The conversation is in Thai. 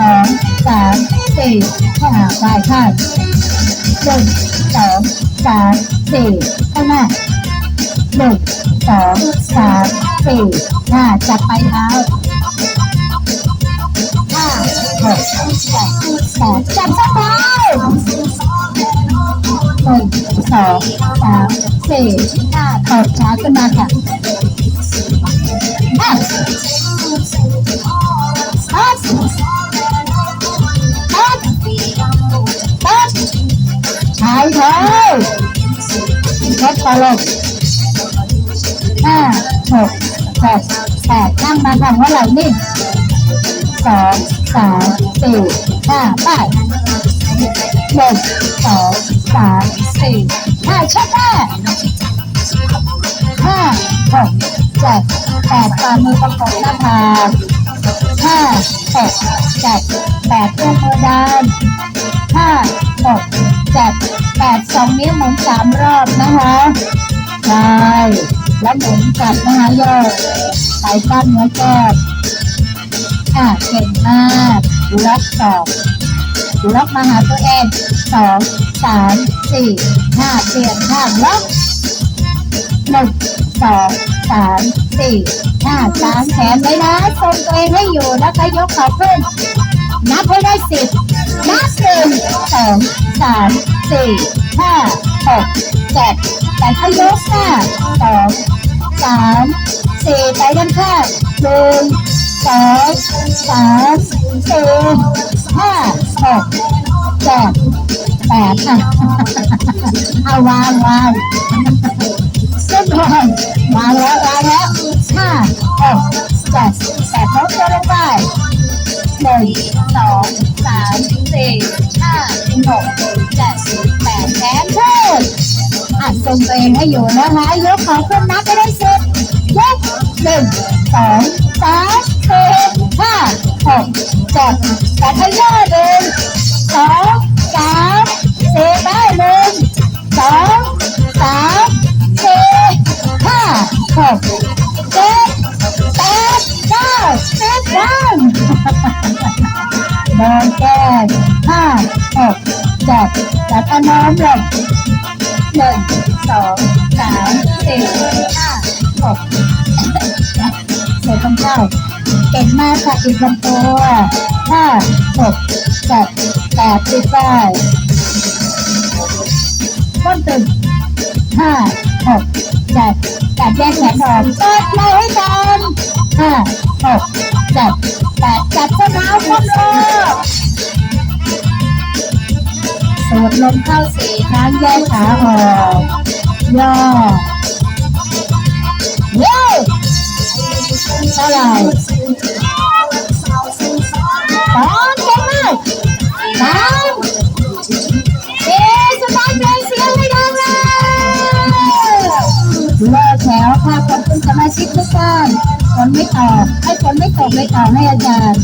สองสามสี่ห้าไปค่ะหนึ่งสองสามสี่ข้างหน้าหนึ่งสองสามสี่ห้าจับไปเท้าห้าหกเจ็ดแปดจับสบายหนึ่งสองสามสี่ห้าถอดช้าขึ้นมาค่ะ เท้าลดตลกห้าหกเจ็ดแปดนั่งมาทำว่าเรานิ่สองสามสี่ห้าไปหนึ่งสองสามสี่ห้าชัดแม่ห้าหกเจ็ดแปดฝ่ามือประกบหน้าผากห้าหกเจ็ดแปดเอื้อมมือด้านห้าหกเจ็ด แปดสองนิ้วหมุนสามรอบนะคะใช่แล้วหมุนกลับนะคะโยกสายกล้ามเนื้อแก้มค่ะเก่งมากล็อกสองล็อกมาหาตัวเองสองสามสี่ห้าเปลี่ยนข้างล็อกหนึ่งสองสามสี่ห้าสามแขนไว้นะทรงตัวเองให้อยู่นะคะยกเขาขึ้น นับให้ได้สิบนับหนึ่งสองสาม สี่ห้าหกเจ็ดแปดขยกค่ะสองสามสี่ไปด้านข้างหนึ่งสองสามสี่ห้าหกเจ็ดแปดค่ะเอาวางวางขึ้นวางวางแล้ววางแล้วห้าหกเจ็ดแปดโน้ตตัวลงไปหนึ่งสองสามสี่ห้าหก ทรงตัวเองให้อยู่นะคะ ยกของขึ้นนับไปได้สิบยกหนึ่งสองสามสี่ห้าหกเจ็ดแปดขย่อหนึ่งสองสามสี่ไปหนึ่งสองสามสี่ห้าหกเจ็ดแปดเก้าสิบวันเดินแก้ห้าหกเจ็ดแล้วก็น้อมลงหนึ่ง สองสามสี่ห้าหกเสียต้องเข้าเก่งมากค่ะอีกลำตัวห้าหกเจ็ดแปดสิบได้ต้นตึงห้าหกเจ็ดแปดแยกแขนออกเปิดเลยให้กันห้าหกเจ็ดแปดจับต้นเท้าก้มลงสูดลมเข้าสี่ครั้งแยกขาออก ย่อเย้เท่าไหร่สองเก่งมากสามสี่สบายใจเสียงไม่ดังเลยเลิกแถวค่ะขอบคุณสมาชิกทุกท่านฝนไม่ตกให้ฝนไม่ตกเลยต่อให้อาจารย์